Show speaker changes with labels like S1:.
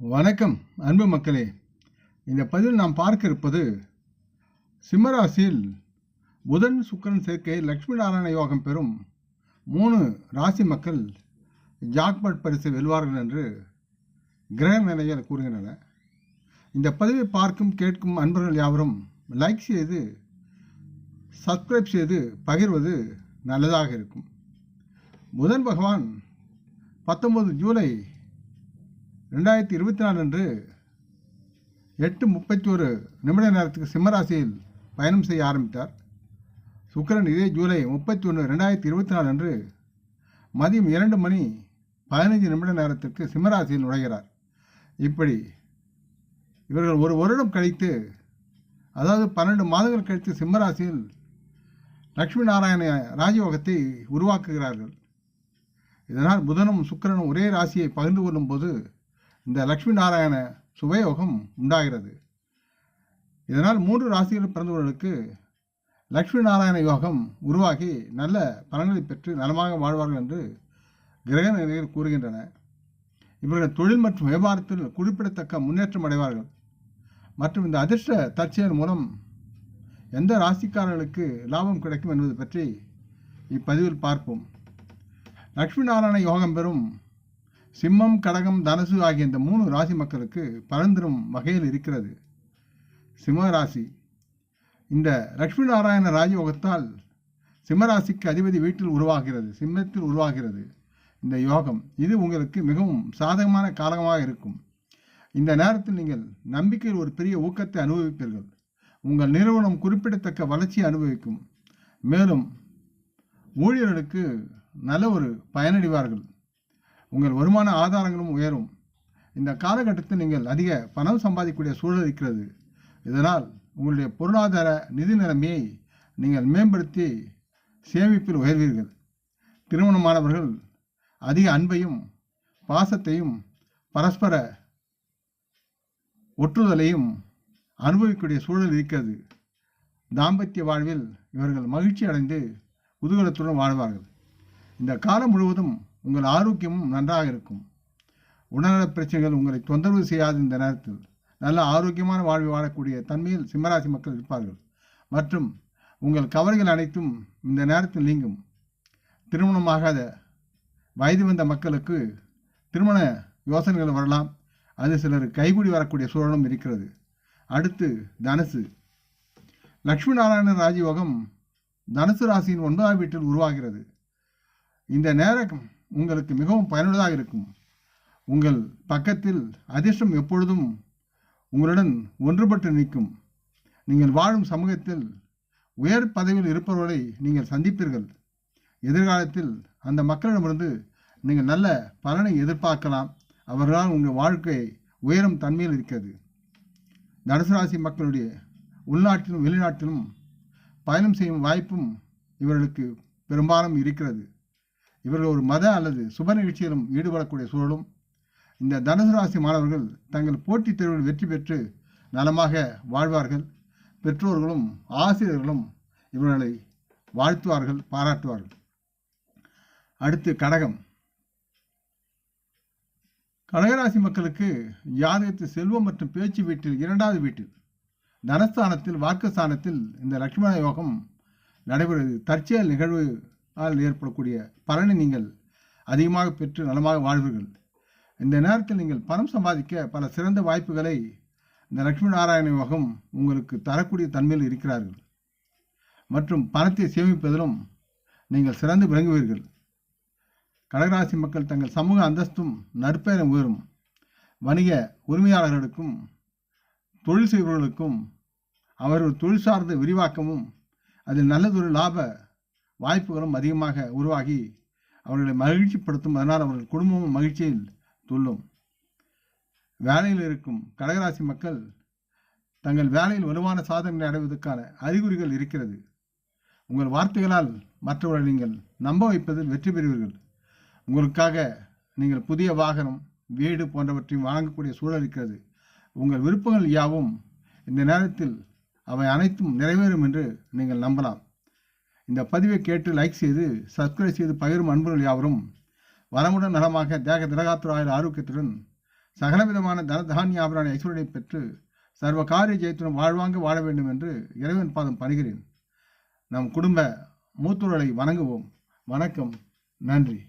S1: வணக்கம் அன்பு மக்களே. இந்த பதிவில் நாம் பார்க்க இருப்பது சிம்மராசியில் புதன் சுக்கிரன் சேர்க்கை லக்ஷ்மி நாராயண யோகம் பெறும் மூணு ராசி மக்கள் ஜாக்பட் பரிசு வெல்வார்கள் என்று கிரக நிலைகள் கூறுகின்றன இந்த பதிவை பார்க்கும் கேட்கும் அன்பர்கள் யாவரும் லைக் செய்து சப்ஸ்கிரைப் செய்து பகிர்வது நல்லதாக இருக்கும். புதன் பகவான் பத்தொன்பது ஜூலை ரெண்டாயிரத்தி இருபத்தி நாலு அன்று எட்டு முப்பத்தி ஒரு நிமிட நேரத்துக்கு சிம்மராசியில் பயணம் செய்ய ஆரம்பித்தார். சுக்கரன் இதே ஜூலை முப்பத்தி ஒன்று ரெண்டாயிரத்தி இருபத்தி நாலு அன்று மதியம் இரண்டு மணி பதினைஞ்சு நிமிட நேரத்திற்கு சிம்மராசியில் நுழைகிறார். இப்படி இவர்கள் ஒரு வருடம் கழித்து அதாவது பன்னெண்டு மாதங்கள் கழித்து சிம்மராசியில் லக்ஷ்மி நாராயண ராஜயோகத்தை உருவாக்குகிறார்கள். இதனால் புதனும் சுக்கிரனும் ஒரே ராசியை பகிர்ந்து கொள்ளும் போது இந்த லக்ஷ்மி நாராயண சுபயோகம் உண்டாகிறது. இதனால் மூன்று ராசிகள் பிறந்தவர்களுக்கு லக்ஷ்மி நாராயண யோகம் உருவாகி நல்ல பலன்களை பெற்று நலமாக வாழ்வார்கள் என்று கிரக நிலைகள் கூறுகின்றன. இவர்கள் தொழில் மற்றும் வியாபாரத்தில் குறிப்பிடத்தக்க முன்னேற்றம் அடைவார்கள். மற்றும் இந்த அதிர்ஷ்ட தற்செயல் மூலம் எந்த ராசிக்காரர்களுக்கு லாபம் கிடைக்கும் என்பது பற்றி இப்பதிவில் பார்ப்போம். லக்ஷ்மி நாராயண யோகம் பெறும் சிம்மம் கடகம் தனுசு ஆகிய இந்த மூணு ராசி மக்களுக்கு பரந்திரும் வகையில் இருக்கிறது. சிம்ம ராசி. இந்த லக்ஷ்மி நாராயண ராஜயோகத்தால் சிம்மராசிக்கு அதிபதி வீட்டில் உருவாகிறது. சிம்மத்தில் உருவாகிறது இந்த யோகம். இது உங்களுக்கு மிகவும் சாதகமான காலமாக இருக்கும். இந்த நேரத்தில் நீங்கள் நம்பிக்கையில் ஒரு பெரிய ஊக்கத்தை அனுபவிப்பீர்கள். உங்கள் நிறுவனம் குறிப்பிடத்தக்க வளர்ச்சியை அனுபவிக்கும். மேலும் ஊழியர்களுக்கு நல்ல ஒரு பயனடைவார்கள். உங்கள் வருமான ஆதாரங்களும் உயரும். இந்த காலகட்டத்தில் நீங்கள் அதிக பணம் சம்பாதிக்கக்கூடிய சூழல் இருக்கிறது. இதனால் உங்களுடைய பொருளாதார நிதி நிலைமையை நீங்கள் மேம்படுத்தி சேமிப்பில் உயர்வீர்கள். திருமணமானவர்கள் அதிக அன்பையும் பாசத்தையும் பரஸ்பர ஒற்றுதலையும் அனுபவிக்கக்கூடிய சூழல் இருக்கிறது. தாம்பத்திய வாழ்வில் இவர்கள் மகிழ்ச்சி அடைந்து குதூகலத்துடன் வாழ்வார்கள். இந்த காலம் முழுவதும் உங்கள் ஆரோக்கியமும் நன்றாக இருக்கும். உடல்நலப் பிரச்சனைகள் உங்களை தொந்தரவு செய்யாது இந்த நேரத்தில். நல்ல ஆரோக்கியமான வாழ்வை வாழக்கூடிய தன்மையில் சிம்மராசி மக்கள் இருப்பார்கள். மற்றும் உங்கள் கவலைகள் அனைத்தும் இந்த நேரத்தில் நீங்கும். திருமணமாகாத வயது வந்த மக்களுக்கு திருமண யோசனைகள் வரலாம். அது சிலர் கைகூடி வரக்கூடிய சூழலும் இருக்கிறது. அடுத்து தனுசு. லக்ஷ்மி நாராயண ராஜயோகம் தனுசு ராசியின் ஒன்பதாம் வீட்டில் உருவாகிறது. இந்த நேரம் உங்களுக்கு மிகவும் பயனுள்ளதாக இருக்கும். உங்கள் பக்கத்தில் அதிர்ஷ்டம் எப்பொழுதும் உங்களுடன் ஒன்றுபட்டு நிற்கும். நீங்கள் வாழும் சமூகத்தில் உயர் பதவியில் இருப்பவர்களை நீங்கள் சந்திப்பீர்கள். எதிர்காலத்தில் அந்த மக்களிடமிருந்து நீங்கள் நல்ல பலனை எதிர்பார்க்கலாம். அவர்களால் உங்கள் வாழ்க்கை உயரும் தன்மையில் இருக்கிறது. தனுசு ராசி மக்களுடைய உள்நாட்டிலும் வெளிநாட்டிலும் பயணம் செய்யும் வாய்ப்பும் இவர்களுக்கு பெரும்பாலும் இருக்கிறது. இவர்கள் ஒரு மத அல்லது சுப நிகழ்ச்சியிலும் ஈடுபடக்கூடிய சூழலும் இந்த தனுசு ராசி மாணவர்கள் தங்கள் போட்டித் தேர்வில் வெற்றி பெற்று நலமாக வாழ்வார்கள். பெற்றோர்களும் ஆசிரியர்களும் இவர்களை வாழ்த்துவார்கள் பாராட்டுவார்கள். அடுத்து கடகம். கடகராசி மக்களுக்கு ஜாதகத்து செல்வம் மற்றும் பேச்சு வீட்டில் இரண்டாவது வீட்டில் தனஸ்தானத்தில் வாக்குஸ்தானத்தில் இந்த லட்சுமண யோகம் நடைபெறுகிறது. தற்செயல் நிகழ்வு ஆல் ஏற்படக்கூடிய பலனை நீங்கள் அதிகமாக பெற்று நலமாக வாழ்வீர்கள். இந்த நேரத்தில் நீங்கள் பணம் சம்பாதிக்க பல சிறந்த வாய்ப்புகளை இந்த லக்ஷ்மி நாராயண யோகம் உங்களுக்கு தரக்கூடிய தன்மையில் இருக்கிறார்கள். மற்றும் பணத்தை சேமிப்பதிலும் நீங்கள் சிறந்து விளங்குவீர்கள். கடகராசி மக்கள் தங்கள் சமூக அந்தஸ்தும் நற்பெயரும் உயரும். வணிக உரிமையாளர்களுக்கும் தொழில் செய்பவர்களுக்கும் அவர்கள் தொழில் சார்ந்த விரிவாக்கமும் அதில் நல்லதொரு லாப வாய்ப்புகளும் அதிகமாக உருவாகி அவர்களை மகிழ்ச்சிப்படுத்தும் அதனால் அவர்கள் குடும்பமும் மகிழ்ச்சியில் துள்ளும். வேலையில் இருக்கும் கடகராசி மக்கள் தங்கள் வேலையில் வலுவான சாதனைகளை அடைவதற்கான அறிகுறிகள் இருக்கிறது. உங்கள் வார்த்தைகளால் மற்றவர்களை நீங்கள் நம்ப வைப்பதில் வெற்றி பெறுவீர்கள். உங்களுக்காக நீங்கள் புதிய வாகனம் வீடு போன்றவற்றையும் வாங்கக்கூடிய சூழல் இருக்கிறது. உங்கள் விருப்பங்கள் யாவும் இந்த நேரத்தில் அவை அனைத்தும் நிறைவேறும் என்று நீங்கள் நம்பலாம். இந்த பதிவை கேட்டு லைக் செய்து சப்ஸ்கிரைப் செய்து பகிரும் அன்புகள் யாவரும் வளமுடன் நலமாக தேக திரகாத்துராயில் ஆரோக்கியத்துடன் சகலவிதமான தன தானியாபரான ஐஸ்வர்யனை பெற்று சர்வ காரிய ஜெயத்துடன் வாழ்வாங்க வாழ வேண்டும் என்று இறைவன் பாதம் பணிகிறேன். நம் குடும்ப மூத்தோர்களை வணங்குவோம். வணக்கம். நன்றி.